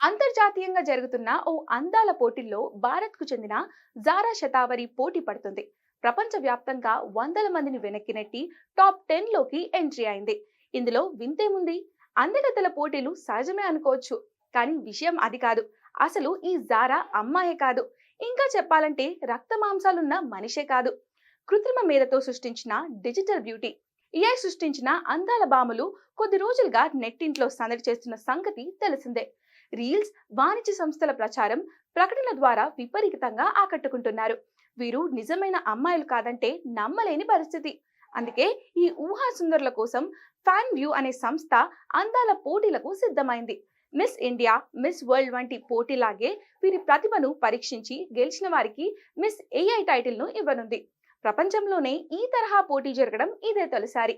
అంతర్జాతీయంగా జరుగుతున్న ఓ అందాల పోటీల్లో భారత్కు చెందిన జారా శతావరి పోటీ పడుతుంది. ప్రపంచవ్యాప్తంగా వందల మందిని వెనక్కి నెట్టి టాప్ టెన్లోకి ఎంట్రీ అయింది. ఇందులో వింతేముంది అందగతల పోటీలు సహజమే అనుకోవచ్చు కానీ విషయం అది కాదు. అసలు ఈ జారా అమ్మాయే కాదు. ఇంకా చెప్పాలంటే రక్త మాంసాలున్న మనిషే కాదు. కృత్రిమ మేధతో సృష్టించిన డిజిటల్ బ్యూటీ ఏఐ సృష్టించిన అందాల బామలు కొద్ది రోజులుగా నెట్టింట్లో సందడి చేస్తున్న సంగతి తెలిసిందే. రీల్స్ వాణిజ్య సంస్థల ప్రచారం ప్రకటన ద్వారా విపరీతంగా ఆకట్టుకుంటున్నారు. వీరు నిజమైన అమ్మాయిలు కాదంటే నమ్మలేని పరిస్థితి. అందుకే ఈ ఊహా సుందరుల కోసం ఫ్యాన్ వ్యూ అనే సంస్థ అందాల పోటీలకు సిద్ధమైంది. మిస్ ఇండియా మిస్ వరల్డ్ వంటి పోటీలాగే వీరి ప్రతిభను పరీక్షించి గెలిచిన వారికి మిస్ ఏఐ టైటిల్ను ఇవ్వనుంది. ప్రపంచంలోనే ఈ తరహా పోటీ జరగడం ఇదే తొలిసారి.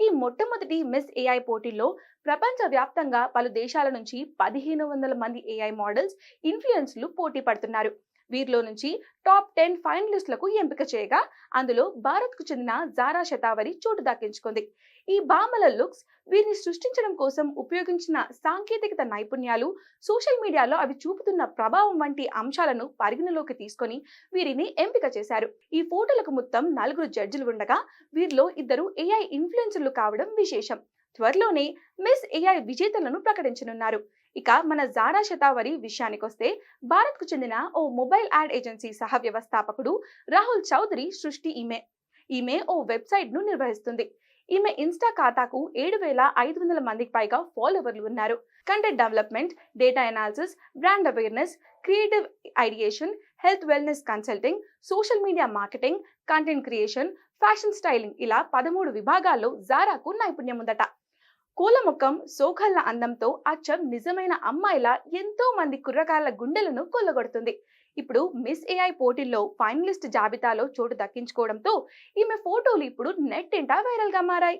ఈ మొట్టమొదటి మిస్ ఏఐ పోటీల్లో ప్రపంచ వ్యాప్తంగా పలు దేశాల నుంచి పదిహేను వందల మంది ఏఐ మోడల్స్ ఇన్ఫ్లుయెన్స్లు పోటీ పడుతున్నారు. వీరిలో నుంచి టాప్ టెన్ ఫైనలిస్టులకు ఎంపిక చేయగా అందులో భారత్కు చెందిన జారా శతావరి చోటు దక్కించుకుంది. ఈ భామల లుక్స్ వీరిని సృష్టించడం కోసం ఉపయోగించిన సాంకేతికత నైపుణ్యాలు సోషల్ మీడియాలో అవి చూపుతున్న ప్రభావం వంటి అంశాలను పరిగణలోకి తీసుకొని వీరిని ఎంపిక చేశారు. ఈ ఫోటోలకు మొత్తం నలుగురు జడ్జిలు ఉండగా వీరిలో ఇద్దరు ఏఐ ఇన్ఫ్లుయెన్సర్లు కావడం విశేషం. త్వరలోనే మిస్ ఏఐ విజేతలను ప్రకటించనున్నారు. ఇక మన జారా శతావరి విషయానికొస్తే భారత్కు చెందిన ఓ మొబైల్ యాడ్ ఏజెన్సీ సహ వ్యవస్థాపకుడు రాహుల్ చౌదరి సృష్టి ఈమె. ఈమె ఓ వెబ్సైట్ను నిర్వహిస్తుంది. ఈమె ఇన్స్టా ఖాతాకు ఏడు వేల ఐదు వందల మందికి పైగా ఫాలోవర్లు ఉన్నారు. Content development data analysis brand awareness creative ideation health wellness consulting social media marketing content creation fashion styling ఇలా పదమూడు విభాగాల్లో జారాకు నైపుణ్యం ఉందట. కూలముఖం సోఖల్ల అందంతో అచ్చం నిజమైన అమ్మాయిల ఎంతో మంది కుర్రకాళ్ళ గుండెలను కొల్లగొడుతుంది. ఇప్పుడు మిస్ ఏఐ పోటీల్లో ఫైనలిస్ట్ జాబితాలో చోటు దక్కించుకోవడంతో ఈమె ఫోటోలు ఇప్పుడు నెట్టింట వైరల్గా మారాయి.